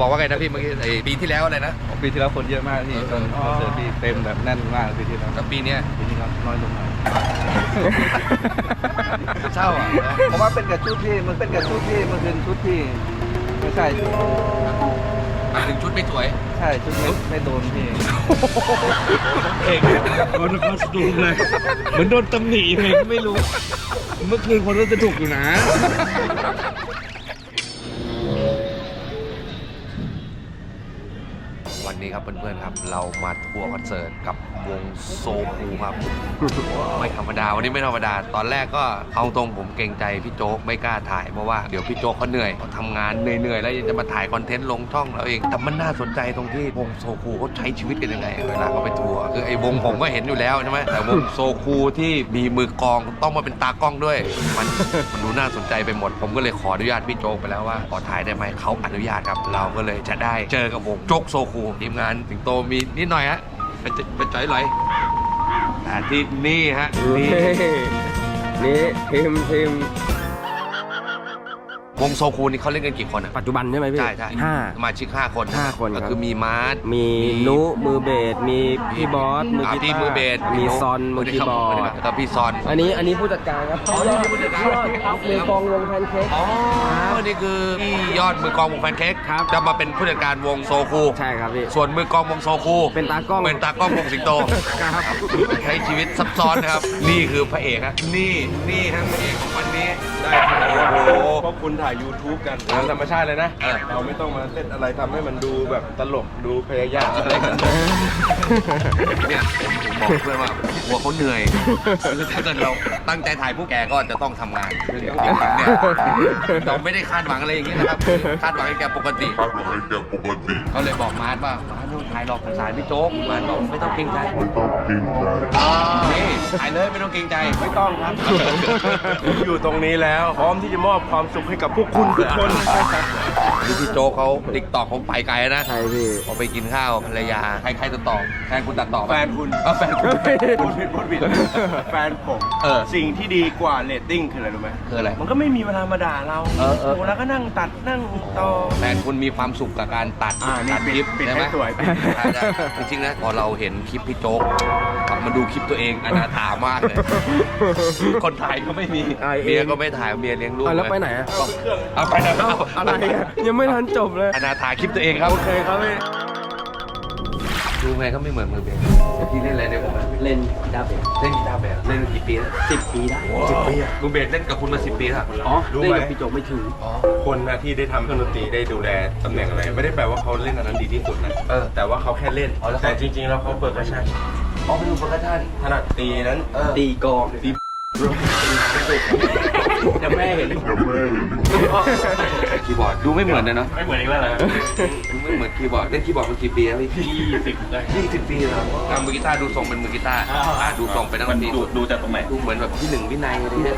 บอกว่าไงนะพี่เมื่อกี้ไอ้ปีที่แล้วอะไรนะ ปีที่แล้วคนเยอะมากพี่เออตอนอ๋อคอนเสิร์ตพี่เต็มแบบแน่นมากปีที่แล้วแล้วปีเนี้ยปีนี้ก็น้อยลงหน่อยเศร้าอะเพราะว่าเป็นกับชุดที่มันเป็นกับชุดที่มันเป็นชุดที่ไม่ใช่หมายถึงชุดไม่สวย ใช่ชุดไม่ไม่โดนพี่เอกโดนคอสตูมเลยเหมือนโดนตำหนิยังไงก็ไม่รู้ เมื่อคืนคนก็จะถูกอยู่นะ วันนี้ครับเพื่อนๆครับ เรามาทัวร์คอนเสิร์ตกับ วงโซคูครับ ไม่ธรรมดาวันนี้ไม่ธรรมดา ตอนแรกก็เอาตรงผมเกรงใจพี่โจ๊กไม่กล้าถ่ายเพราะว่าเดี๋ยวพี่โจ๊กเขาเหนื่อยเขาทำงานเหนื่อยๆแล้วยังจะมาถ่ายคอนเทนต์ลงช่องเราเองแต่มันน่าสนใจตรงที่วงโซคูเขาใช้ชีวิตกันยังไงเวลาเขาไปทัวร์คือไอ้วงผมก็เห็นอยู่แล้วใช่ไหมแต่วงโซคูที่มีมือกลองต้องมาเป็นตากล้องด้วย มันมันดูน่าสนใจไปหมด ผมก็เลยขออนุญาตพี่โจ๊กไปแล้วว่าขอถ่ายได้ไหมเขาอนุญาตครับเราก็เลยจะได้เจอกับวงโจ๊กโซคูทีมงานสิงโตมีนิดหน่อยฮะ ไปเจไปจ่อยหน่อยแต่ที่นี่ฮะนี่นี่ทีมทีม วงโซคูนี่เขาเล่นกันกี่คนอะปัจจุบันใช่ไหมพี่ใช่ใช่ห้า สมาชิก5คนห้าคนก็ครับ คือมีมาร์ท มีนุมือเบสมีพี่บอสมืออ่ากีพี่ตาร์มือเบสมีซอนมือคีย์บอร์ดแล้วก็พี่ซอนอันนี้อันนี้ผู้จัดการครับอ๋อนี่คือผู้จัดการ ยอดมือกองวงแพนเค้ก อ๋อนี่คือพี่ยอดมือกลองวงแพนเค้กครับ จะมาเป็นผู้จัดการวงโซคู ใช่ครับพี่ ส่วนมือกลองวงโซคูเป็นตากล้องเป็นตากล้องวงสิงโตครับ ใช้ชีวิตซับซ้อนนะครับ นี่คือพระเอกครับนี่นี่ฮะพระเอกของวันนี้ ได้โอ้โหเพราะคุณถ่าย YouTube กันตามธรรมชาติเลยนะเออเราไม่ต้องมาเล่นอะไรทำให้มันดูแบบตลกดูพยายามอะไรกันเนี่ยผมบอกเพื่อนว่าหัวเขาเหนื่อยถ้าเกิดเราตั้งใจถ่ายพวกแกก็จะต้องทำงานซึ่งจริงๆเนี่ยเราไม่ได้คาดหวังอะไรอย่างนี้นะครับคาดหวังให้แกปกติเขาเลยบอกมาร์ทว่ามาร์ทไม่ต้องถ่ายหรอกสงสารพี่โจ๊กมาร์ทบอกไม่ต้องเกรงใจอ่านี่ถ่ายเลยไม่ต้องเกรงใจไม่ต้องครับผมอยู่ตรงนี้แล้วพร้อมที่จะมอบความสุขให้กับพวกคุณทุกคนนี่พี่โจ๊กเขาติ๊กตอกเขาไปไกลนะใช่พี่พอไปกินข้าวภรรยาใครใครตัดต่อแฟนคุณตัดต่อปะแฟนคุณ เออแฟนคุณ พูดผิดพูดผิดแฟนผมเออสิ่งที่ดีกว่าเรตติ้งคืออะไรรู้ไหมคืออะไรมันก็ไม่มีเวลามาด่าเราเออเออ โแล้วก็นั่งตัดนั่งต่อ แฟนคุณมีความสุขกับการตัดอ่านี่ตัดคลิปปิดใช่ไหมให้สวยปิด ใช่ใช่จริงๆนะพอเราเห็นคลิปพี่โจ๊กกลับมาดูคลิปตัวเองอนาถามากเลย คนถ่ายก็ไม่มี อ่าเองเมียก็ไม่ถ่ายเมียเลี้ยงลูกอะแล้วไปไหนอะ เอาไปไหนแล้วอะไรอะยังไม่ทันจบเลย อนาถาคลิปตัวเองครับ โอเคครับพี่ดูไงก็ไม่เหมือนมือเบสพี่เล่นอะไรในวงเล่นกีตาร์เบสเล่นกีตาร์แบบเล่นมากี่ปีแล้วสิบปีได้สิบปีอะมือเบสเล่นกับคุณมาสิบปีแล้วอ๋อรู้เล่นไหมกับพี่โจกไม่ถึงอ๋อคนนะที่ได้ทำเครื่องดนตรีได้ดูแลตำแหน่งอะไร ไม่ได้แปลว่าเขาเล่นอันนั้นดีที่สุดนะเออแต่ว่าเขาแค่เล่นอ๋อแล้วเขาแต่จริงๆแล้วเขาเปิดกระชากอ๋อเป็นมือโปรดักชั่นถนัดตีนั้นเออตีกลองตี จะแม่เห็นคีย์บอร์ดดูไม่เหมือนเลยเนาะไม่เหมือนอีกแล้วนะดูไม่เหมือนคีย์บอร์ดเล่นคีย์บอร์ดมากี่ปีแล้วพี่ยี่สิบได้ยี่สิบปีแล้วอะมือกีตาร์ดูทรงเป็นมือกีตาร์อะดูทรงเป็นนักดนตรีดูดูจากตรงไหนดูเหมือนแบบพี่หนึ่งพี่นายอะไรเนี่ย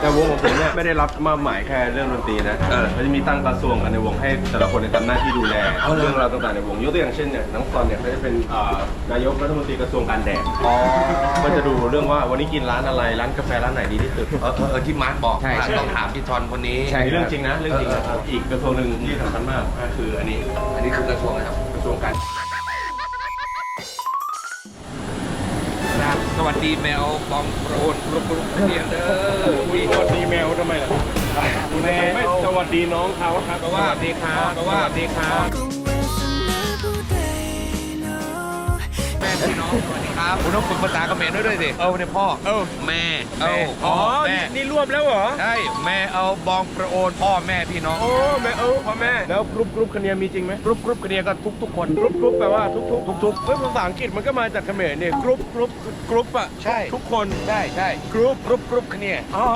แต่วงของผมเนี่ยไม่ได้รับมาหมายแค่เรื่องดนตรีนะเออมันจะมีตั้งกระทรวงกันในวงให้แต่ละคนในยทำหน้าที่ดูแลเอาเหรอเรื่องราวต่างๆในวงยกตัวอย่างเช่นเนี่ยน้องซอนเนี่ยเขาจะเป็นอ่านายกรัฐมนตรีกระทรวงการแดดอ๋อก็จะดูเรื่องว่าวันนี้กินร้านอะไรร้านกาแฟร้านไหนดีที่สุดเออเออเออที่มาร์คบอกใช่ว่าใช่ ต้องถามพี่ทอนคนนี้ ใช่ เรื่องจริงนะเรื่องจริงนะเอออีกกระทรวงหนึ่งที่สำคัญมากก็คืออันนี้อันนี้คือกระทรวงนะครับกระทรวงการสวัสดีแมวบองโปรนกรุบกรุบเรียนเด้อมีสวัสดีแมวทำไมล่ะแมวไม่สวัสดีน้องเขาครับก็ว่าสวัสดีครับก็ว่าสวัสดีครับ พี่น้องสวัสดีครับคุณต้องฝึกภาษาเขมรด้วยด้วยสิเออเนี่ยพ่อเออแม่เออพ่อแม่นี่รวมแล้วเหรอ ใช่แม่เอาบองประโอนพ่อแม่พี่น้องโอ้แม่เออพ่อแม่ แล้วกรุ๊ปกรุ๊ปคะแนนมีจริงไหมกรุ๊ปกรุ๊ปกันเดียก็ทุกทุกๆคนกรุ๊ปกรุ๊ปแปลว่าทุกทุกทุกทุกเฮ้ยภาษาอังกฤษมันก็มาจากเขมรเนี่ยกรุ๊ปกรุ๊ปกรุ๊ปอะใช่ทุกคนใช่ใช่กรุ๊ปกรุ๊ปกรุ๊ปคะเนียอ๋อ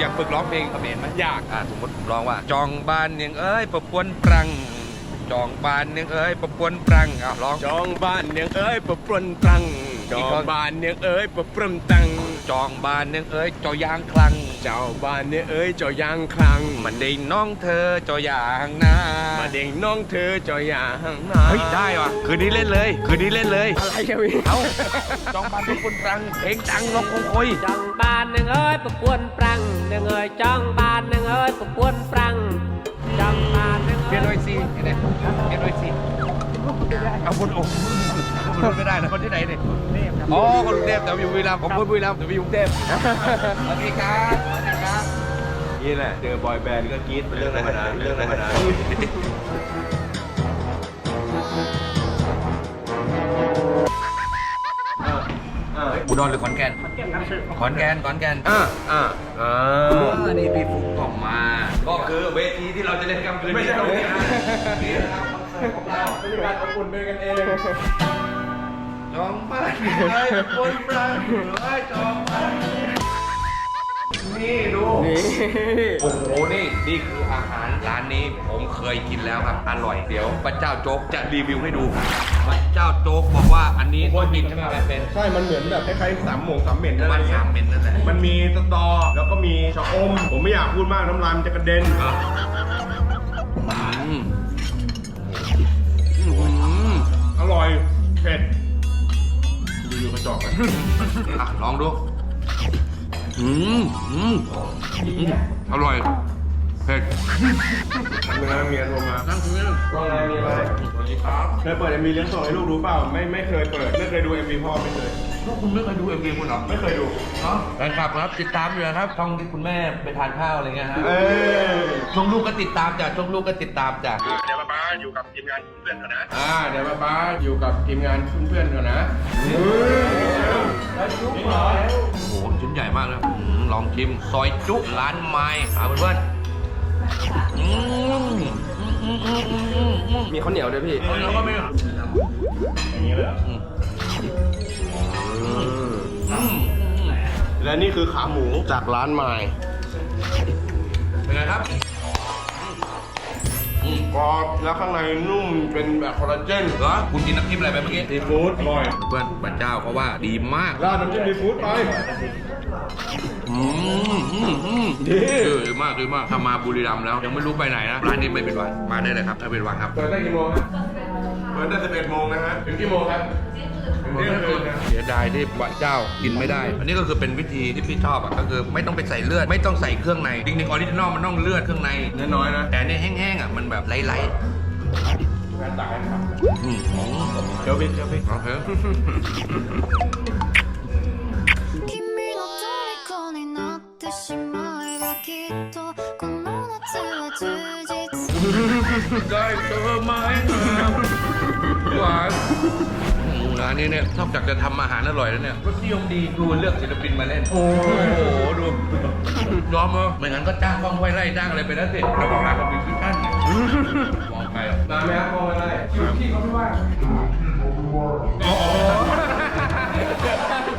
อยากฝึกร้องเพลงเขมรไหมอยากอ่าสมมติผมร้องว่า จองบานเนียงเอ้ยประปวนปรัง จองบานเนียงเอ้ยประปวนปรังอะร้องจองบ้านเนียงเอ้ยปะปรนตรังจอีอกงคนบ้านเนียงเอ้ยปะปรนตัง จองบานเนียงเอ้ยจอยางคลัง เจ้าบ้านเนี่ยเอ้ยเจอยางคลังมันได้น้องเธอจอยางนามาเด้งน้องเธอเจอยางนาเฮ้ยได้ว่ะคืนนี้เล่นเลย คืนนี้เล่นเลย อะไรกันพี่เอ้าจองบานประปวนปรังเพลงดังลองคงคอยจังบานหนึ่งเอ้ยประกวนปรังหนึ่งเอ้ยจังบานหนึ่งเอ้ยประกวนปรังจังบานหนึ่ง เรียนโดยซีเนี่ยเรียนโดยซีเอาคนอกคนไม่ได้นะคนที่ไหนเนี่ยอ๋อคนกรุงเทพแต่อยู่บุรีรัมย์ผมคนบุรีรัมย์แต่ไปอยู่กรุงเทพสวัสดีครับสวัสดีครับนี่แหละเจอบอยแบนด์ก็กรี๊ดเป็นเรื่องธรรมดาเรื่องธรรมดา อุดรหรือขอนแก่น ขอนแก่นขอนแก่นอ่าอ่าอ่านี่พี่ฟุกออกมา ก็คือเวทีที่เราจะเล่นกำคืนนี้ตรงนี้นะนี่นะครับของเราเป็นการอบอุ่นเป็นกันเองจองบ้านเลยคนรักเลยจองบ้าน นี่ดู นี่โอ้โห นี่ นี่คืออาหารร้านนี้ผมเคยกินแล้วครับ อร่อย เดี๋ยวพระเจ้าโจ๊กจะรีวิวให้ดูพระเจ้าโจ๊กบอกว่าอันนี้ต้องกินใช่ไหมเป็น ใช่ มันเหมือนแบบคล้ายๆสามหมงสามเหม็นอะไรบ้านเงี้สายมเมนนั่นแหละมันมีสตอ แล้วก็มีชะอม ผมไม่อยากพูดมากน้ำลายมันจะกระเด็นอะอืมอืมอร่อย เผ็ดดูอยู่กระจอกกันอะลองดู อืมอืมอืมอร่อยเผ็ดเมื่อเมียโทรมานั่งคุยกันว่าไงมีอะไรสวัสดีครับเคยเปิด MV เลี้ยงส่งให้ลูกดูเปล่า ไม่ไม่เคยเปิด ไม่เคยดู MV พ่อไม่เคยลูกคุณไม่เคยดูเอ็มวีคุณเหรอ ไม่เคยดูเนาะแฟนคลับครับติดตามอยู่นะครับช่องที่คุณแม่ไปทานข้าวอะไรเงี้ยฮะเออช่วงลูกก็ติดตามจ้ะช่วงลูกก็ติดตามจ้ะเดี๋ยวป้าอยู่กับทีมงานเพื่อนๆก่อนนะ อ่าเดี๋ยวป้าอยู่กับทีมงานเพื่อนๆก่อนนะแล้วจุ๊บเหรอโอ้โหชิ้น ใหญ่มากเลยอืมลองชิม ซอยจุร้านไม้เอาเพื่อนๆอืมอืมอืมอืมอืมอืมอืมมีข้าวเหนียวด้วยพี่เอาแล้วก็ไม่ อย่างนี้เลยเหรออืมอืมอืมและนี่คือขาหมูจากร้านไม้เป็นไงครับอืมกรอบแล้วข้างในนุ่มเป็นแบบคอลลาเจนเหรอคุณกินน้ำจิ้มอะไรไปเมื่อกี้ซีฟู้ดอร่อย เพื่อนพระเจ้าเขาว่าดีมาก ราดน้ำจิ้มซีฟู้ดไปอืมอืมอืม ดีเออดีมากดีมากถ้ามาบุรีรัมย์แล้วยังไม่รู้ไปไหนนะร้านนี้ไม่เป็นวังมาได้เลยครับถ้าเป็นวังครับเปิดได้กี่โมงครับเปิดได้11โมงนะฮะถึงกี่โมงครับเที่ยงคืนนะเสียดายที่พระเจ้ากินไม่ได้ อันนี้ก็คือเป็นวิธีที่พี่ชอบอะก็คือไม่ต้องไปใส่เลือด ไม่ต้องใส่เครื่องในจริงๆออริจินอลมันต้องเลือดเครื่องในน้อยๆนะแต่อันนี่แห้งๆอะมันแบบไร้แฟนตักกันครับอืมเดี๋ยวพี่เดี๋ยวพี่โอเค ได้เจอไหมหวานร้านนี้เนี่ยนอกจากจะทำอาหารอร่อยแล้วเนี่ยรสนิยมดีดูเลือกศิลปินมาเล่น โอ้โหดูยอมเหรอไม่งั้นก็จ้างกล้องห้วยไล่จ้างอะไรไปแล้วสิเราบอกร้านเขามีที่กั้นไงมองไปอะมาไหมครับมองอะไรอยู่ที่เขาไม่ว่าอ๋อ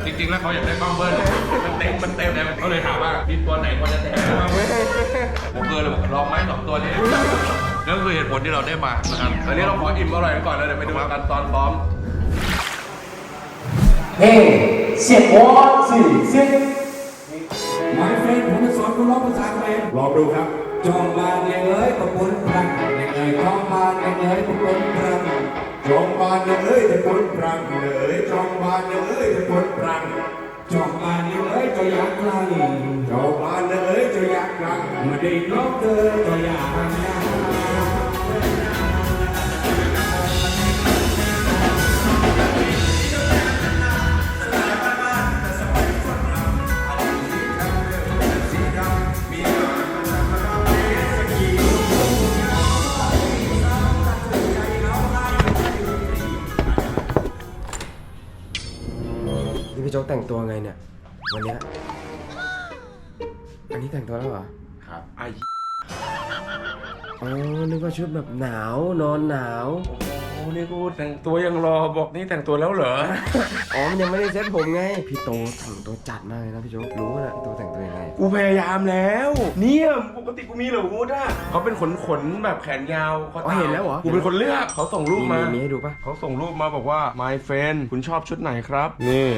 จริงๆ แล้วเขาอยากได้กล้องเบิ้ลมันเต็มมันเต็มเลยเขาเลยถามว่ามีตัวไหนพอจะแถมบ้างผมเกินเลยบอกลองไหมสองตัวนี้นั่นคือเหตุผลที่เราได้มานะครับอันนี้เราขออิ่มอร่อยกันก่อนแล้วเดี๋ยวไปดูกันตอนซ้อม Hey, sit one, two, sit. My friend ผมจะสอนคุณร้องภาษาเขมรลองดูครับจองบานยังเอ้ยตะปุนพรังยังเอ้ยจองบานยังเอ้ยตะปุนพรัง จองบานเอ้ยจะพ้นพรังเลยจองบานเอ้ยจะพ้นพรังจองบานยังเอ้ยจะอยากไกลจองบานเอ้ยจะอยากกลังมาได้น้องเธอจะอยากห่าง โจ๊กแต่งตัวไงเนี่ย วันเนี้ยอันนี้แต่งตัวแล้วเหรอครับไออ๋อนึกว่าชุดแบบหนาวนอนหนาว โอ้ นี่กูแต่งตัวยังรอบอกนี่แต่งตัวแล้วเหรอ อ๋อมันยังไม่ได้เซ็ตผมไง พี่โตแต่งตัวจัดมากเลยนะพี่โจ๊กรู้นะพี่โตแต่งตัวยังไง กูพยายามแล้ว เนี่ยปกติกูมีเหรอกูด่าเขาเป็นขนขนๆแบบแขนยาวขาอ๋อเห็นแล้วเหรอ กูเป็นคนเลือกเขาส่งรูปมา มีให้ดูปะเขาส่งรูปมาบอกว่า my friend คุณชอบชุดไหนครับ นี่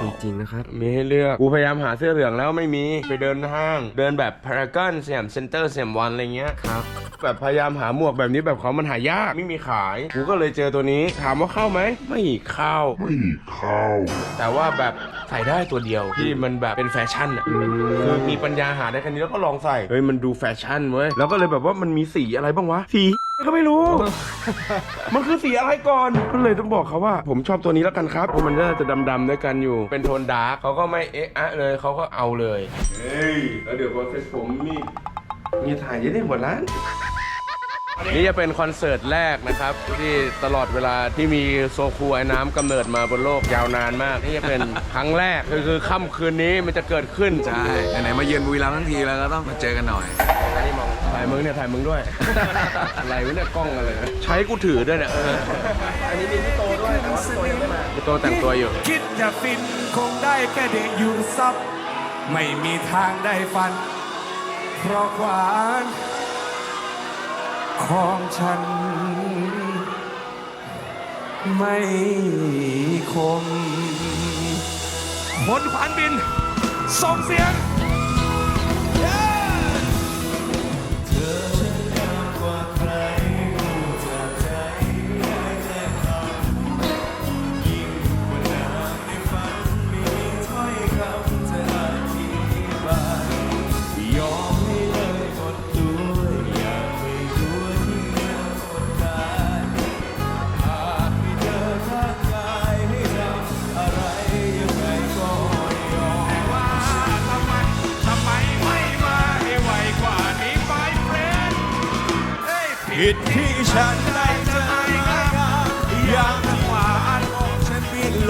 มีจริงนะครับ มีให้เลือก กูพยายามหาเสื้อเหลืองแล้วไม่มี ไปเดินห้าง เดินแบบพารากอนสยามเซ็นเตอร์สยามวันอะไรเงี้ย ครับ แบบพยายามหาหมวกแบบนี้แบบเขามันหายากไม่มีขาย กูก็เลยเจอตัวนี้ถามว่าเข้าไหม ไม่เข้า ไม่เข้า แต่ว่าแบบใส่ได้ตัวเดียวที่มันแบบเป็นแฟชั่นอะคือมีปัญญาหาได้แค่นี้แล้วก็ลองใส่เฮ้ยมันดูแฟชั่นเว้ยแล้วก็เลยแบบว่ามันมีสีอะไรบ้างวะสีก็ไม่รู้ มันคือสีอะไรก่อน ก็เลยต้องบอกเขาว่า ผมชอบตัวนี้แล้วกันครับเพราะมันน่าจะดำๆด้วยกันอยู่ เป็นโทนดาร์กเขาก็ไม่เอ๊ะอะเลยเขาก็เอาเลย เฮ้ย แล้วเดี๋ยวพอเสร็จผมมีมีถ่ายเยอะได้หมดร้าน นี่จะเป็นคอนเสิร์ตแรกนะครับ ที่ตลอดเวลาที่มีโซคูไอ้น้ำกำเนิดมาบนโลกยาวนานมาก นี่จะเป็นครั้งแรกคือคือค่ำคืนนี้มันจะเกิดขึ้นใช่ไหนๆมาเยือนบุรีรัมย์ทั้งทีแล้วก็ต้องมาเจอกันหน่อยอันนี้มองถ่ายมึงเนี่ยถ่ายมึงด้วย อะไรวะเนี่ยกล้องอะไรนะใช้กูถือด้วยเนี่ยเอออันนี้มีพี่โตด้วยแต่ว่าพี่โตยังไม่มาพี่โตแต่งตัวอยู่ คิดจะฟินคงได้แค่เด็กอยู่ซับไม่มีทางได้ฟัน เพราะหวาน ของฉัน ไม่คมบนขวานบินส่งเสียง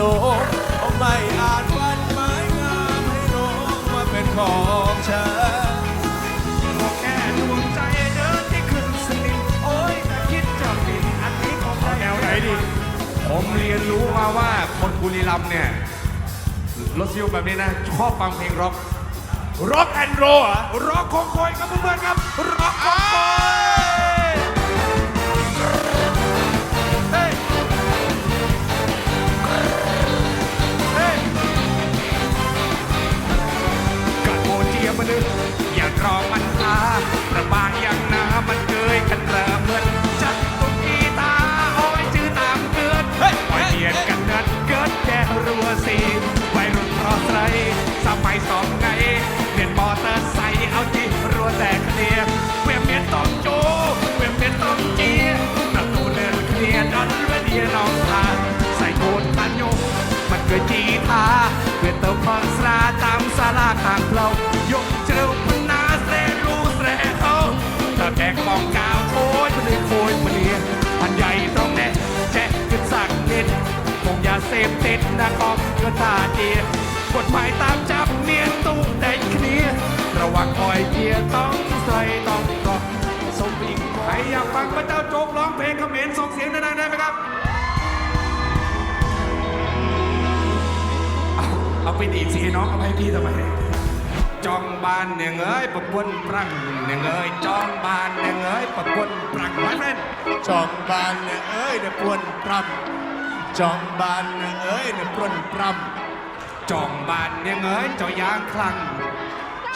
นบินโลกไม่อาจวันไม้งามให้ลงมาเป็นของฉันก็แค่ดวงใจเดินที่ขึ้นสนิมโอ้ยแต่คิดจะบินอันนี้ของแนวไหนดี ผมเรียนรู้มาว่าคนบุรีรัมย์เนี่ยรถซิลแบบนี้นะ ชอบฟังเพลงร็อกร็อกแอนด์โรอะร็อกของคอยครับเพื่อนๆครับร็อกของ รอมันลาระบางอย่างน้ำมันเกยกันเริ่มเหมือนจัดตุกกีตาร์โอ้ยจื้อตามเกินไว้เดียนกันเกินเกิดแก่รัวสีวัยรุ่นราะไรสมัยสองไงเรียนมอเตอร์ไซค์เอาจีรัวแต่เคลียร์เวียนเมียนต้องโจเวียนเมียนต้องจีประตูเดินเคลียร์ดอนเวเดียน้องทานใส่โกนทันโยมันเกิดจีทาเวียนเติมพรสลาตามสาลาข้างเรายก คอตาเดียกฎหมายตามจับเนียนตุ้งได้เคลียระวังคอยเกียรต้องใส่ต้องกรอกสมิงใครอยากฟังพระเจ้าโจ๊กร้องเพลงเขมรส่งเสียงดังๆได้ไหมครับ เอาเอาไปดีสิน้องเอาไปพี่ทำไมจองบานเนี่ยเงยปะปวนปรังเนี่ยเงยจองบานเนี่ยเงยปะปวนปรังไว้เพื่นจองบานเนี่ยเอ้ยเนี่ยปวนปรำ จองบานเนี่ยเอ้ยเนี่ยปวนปรจองบานเนี่ยเงยเจ้ายางคลัง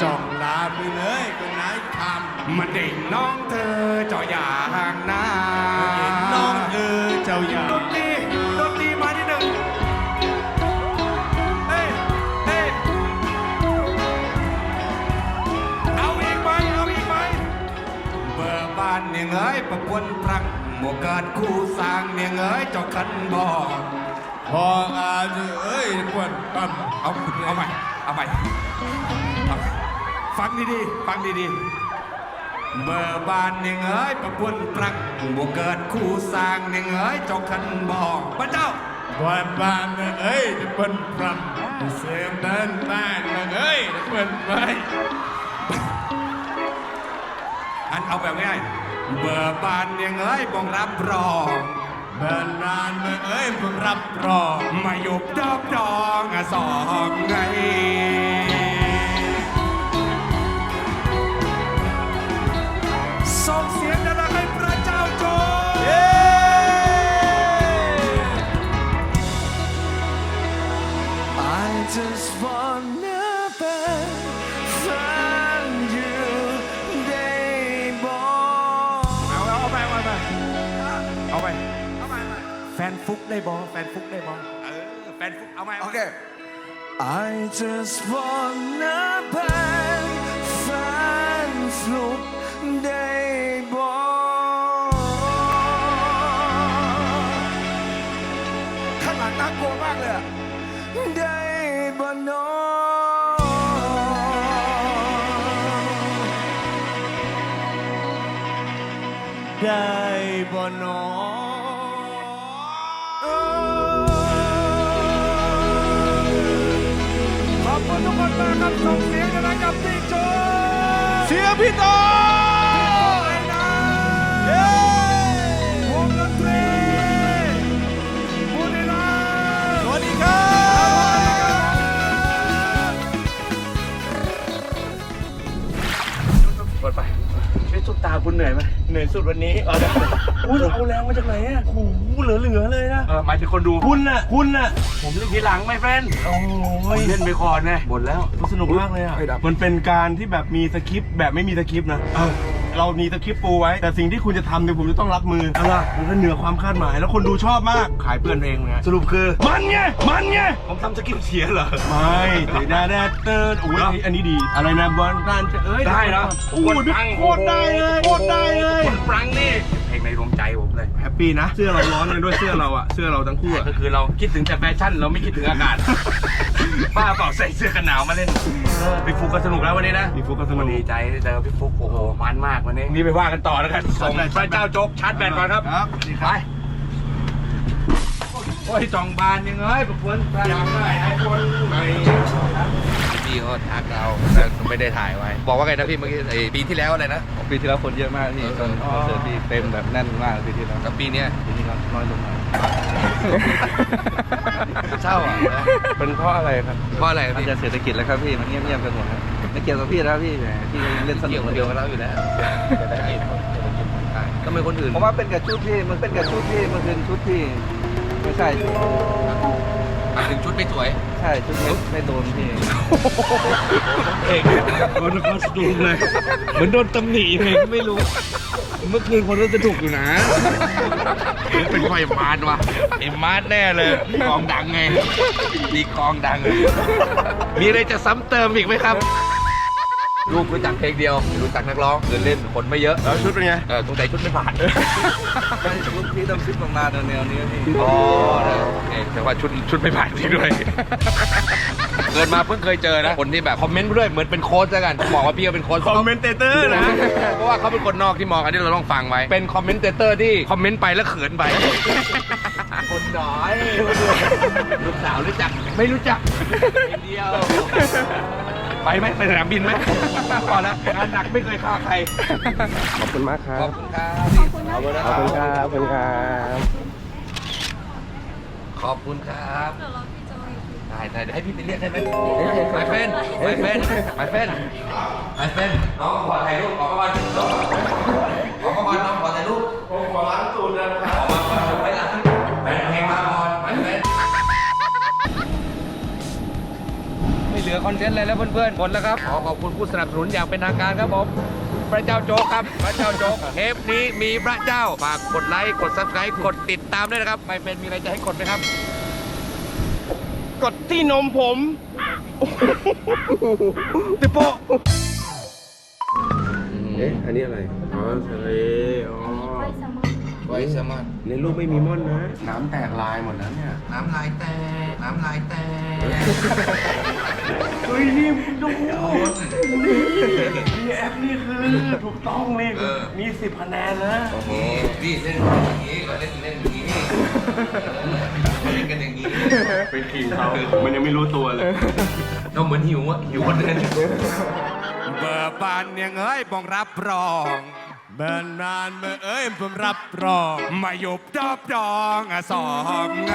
จองลาไปเลยก็นายคมันเด่งน้องเธอเจ้าอย่าห่างน้าน้องเออเจ้าอย่าดนตรีดนตรีมาที่หนึ่งเฮ้ยเฮ้ยเอาอีกไหมเอาอีกไหมเบอร์บ้านเนี่ยเงยประกวนปรัง หมวกเกิดคู่สร้างเนี่ยเงยเจ้าคันบอกพออาจจะเอ้ยปวนปรำเอาเอาใหม่เอาใหม่เอาใหม่ฟังดีๆฟังดีๆเบอร์บานเนี่ยเอ้ยประปวนปรักบวกเกิดคู่สร้างเนี่ยเอ้ยเจ้าคันบอกพระเจ้าปวนบานเนี่ยเอ้ยเนี่ยปวนปรำเสียงเดินบ้านเนี่ยเอ้ยเนี่ยปวนไปอันเอาแบบง่าย เบอร์บานเนี่ยเอ้ยบองรับรองเบินนานเนี่ยเอ้ยผมรับรองมาหยบดอกดองอะสองไงส่งเสียงดังให้พระเจ้าโจ I just wanna find แฟนฟุกได้บอแฟนฟุกได้บอเออแฟนฟุกเอาไหมโอเค I just wanna play แฟนฟุกได้บอข้างหลังน่ากลัวมากเลยอะได้บอน้ได้บ่นอ ขอบคุณทุกคนมากครับส่งเสียงกันนะครับพี่โจเสียพี่โจ ช่วยสุดตาคุณเหนื่อยไหมเหนื่อยสุดวันนี้เอาได้คุณเอาแรงมาจากไหนอะโอ้โหเหลือเหลือๆเลยนะเออหมายถึงคนดูคุณน่ะคุณน่ะผมเล่นทีหลังไม่เฟนโอ้ยเล่นไปก่อนไงหมดแล้ว สนุกมากเลยอะ มันเป็นการที่แบบมีสคริปต์แบบไม่มีสคริปต์นะ เออ เรามีสคริปต์ปูไว้ แต่สิ่งที่คุณจะทำเนี่ยผมจะต้องรับมืออะไรมันก็เหนือความคาดหมาย แล้วคนดูชอบมาก ขายเพื่อนเองไงสรุปคือ มันไง มันไง ผมทำสคริปต์เสียเหรอ ไม่แต่ได้ได้เติร์ดโอ้ยอันนี้ดี อะไรนะบอลการจะเอ้ยได้นะโอ้โหโคตรได้เลยโคตรได้เลยคนฟรังนี่ เพลงในดวงใจผมเลยแฮปปี้นะ เสื้อเราร้อนกันด้วยเสื้อเราอะเสื้อเราทั้งคู่อะก็คือเราคิดถึงแต่แฟชั่นเราไม่คิดถึงอากาศ บ้าเปล่าใส่เสื้อกันหนาวมาเล่นพี่ฟุกก็สนุกแล้ววันนี้นะมีฟุกก็สนุกดีใจได้เจอพี่ฟุกโอ้โหมันมากวันนี้นี่ไปว่ากันต่อแล้วกันส่งพระเจ้าโจ๊กชาร์จแบตก่อนครับครับดีคไปรับ โอ้ยจองบานยังไงประพวนอยากได้ไอโฟนใหม่ พี่เขาทักเราแต่ไม่ได้ถ่ายไว้ บอกว่าไงนะพี่เมื่อกี้ไอ้ปีที่แล้วอะไรนะ ปีที่แล้วคนเยอะมากพี่ตอนคอนเสิร์ตพี่เต็มแบบแน่นมากปีที่แล้วแต่ปีเนี้ยปีนี้ก็น้อยลงหน่อยเศร้าอะเป็นเพราะอะไรครับเพราะอะไรครับมันพี่จะเศรษฐกิจแล้วครับพี่มันเงียบๆกันหมดครับไม่เกี่ยวกับพี่แล้วพี่แหมพี่เล่นสนุเกี่ยกวคนเดีเดียยววกันแล้วอยู่แล้วใช่ก็ไม่คนอื่นผมว่าเป็นกับชุดที่มันเป็นกับชุดที่มันเป็นชุดที่ไม่ใช่ หมายถึงชุดไม่สวย ใช่ชุดไม่ไม่โดนพี่ เอกโดนคอสตูมเลย เหมือนโดนตำหนิเองไม่รู้ เมื่อคืนคนรู้จะถูกอยู่นะ เป็นไฟมาดวะไอ้มาดแน่เลยกองดังไงมีกองดังมีอะไรจะซ้ำเติมอีกไหมครับ ลูกรู้จักเพลงเดียวไม่รู้จักนักร้องเดินเล่นคนไม่เยอะแล้วชุดเป็นไง เออสงสัยชุดไม่ผ่านไม่ชุดพี่ต้องชุดประมาณแนวๆนี้พี่อ๋อนะโอเคแต่ว่าชุดชุดไม่ผ่านจริงด้วยเกิดมาเพิ่งเคยเจอนะ คนที่แบบคอมเมนต์ด้วยเหมือนเป็นโค้ชแล้วกันบอกว่าพี่เขาเป็นโค้ชคอมเมนเตเตอร์นะเพราะว่าเขาเป็นคนนอกที่มองอันนี้เราต้องฟังไว้เป็นคอมเมนเตเตอร์ที่คอมเมนต์ไปแล้วเขินไปคนน้อยลูกสาวรู้จักไม่รู้จักเดียว ไปไหมไปสนามบินไหมพอแล้วงานหนักไม่เคยฆ่าใคร ขอบคุณมากครัขอบบ คุณครับ ขอบคุณครับ ขอบคุณครับ ขอบคุณครับได้ได้เดี๋ยวให้พี่ไปเรียกได้ไหมไมเฟนไมเฟนไมเฟนไมเฟนน้องขอถ่ายรูปขอก่อนน้องขอก่อนน้องขอถ่ายรูปผมขอล้างตูดนะครับ คอนเทนต์อะไรแล้วเพื่อนๆหมดแล้วครับขอขอบคุณผู้สนับสนุนอย่างเป็นทางการครับผมพระเจ้าโจ๊กครับพระเจ้าโจ๊กเทปนี้มีพระเจ้าฝากกดไลค์กด subscribe กดติดตามด้วยนะครับ ไม่เป็นมีอะไรจะให้กดไหมครับ กดที่นมผมติโปะเอ๊ะอันนี้อะไรอ๋อทะเลอ๋อไว้สมัครในรูปไม่มีม่อนนะ น้ำแตกลายหมดแล้วเนี่ย น้ำลายแตกน้ำลายแตกเฮ้ย นี่ดูนี่แอปนี่คือถูกต้องเลยเออ มีสิบคะแนนนะโอ้โหนี่เล่นอย่างนี้ก็เล่นเล่นอย่างนี้เล่นกันอย่างนี้เป็นทีมเขามันยังไม่รู้ตัวเลย เราเหมือนหิวอะหิวคนเดินเบอร์บานยังเอ้ยบองรับรองเบิร์นนานเมื่อเอ้ยผมรับรอง มาหยบดอบดองอะสองไง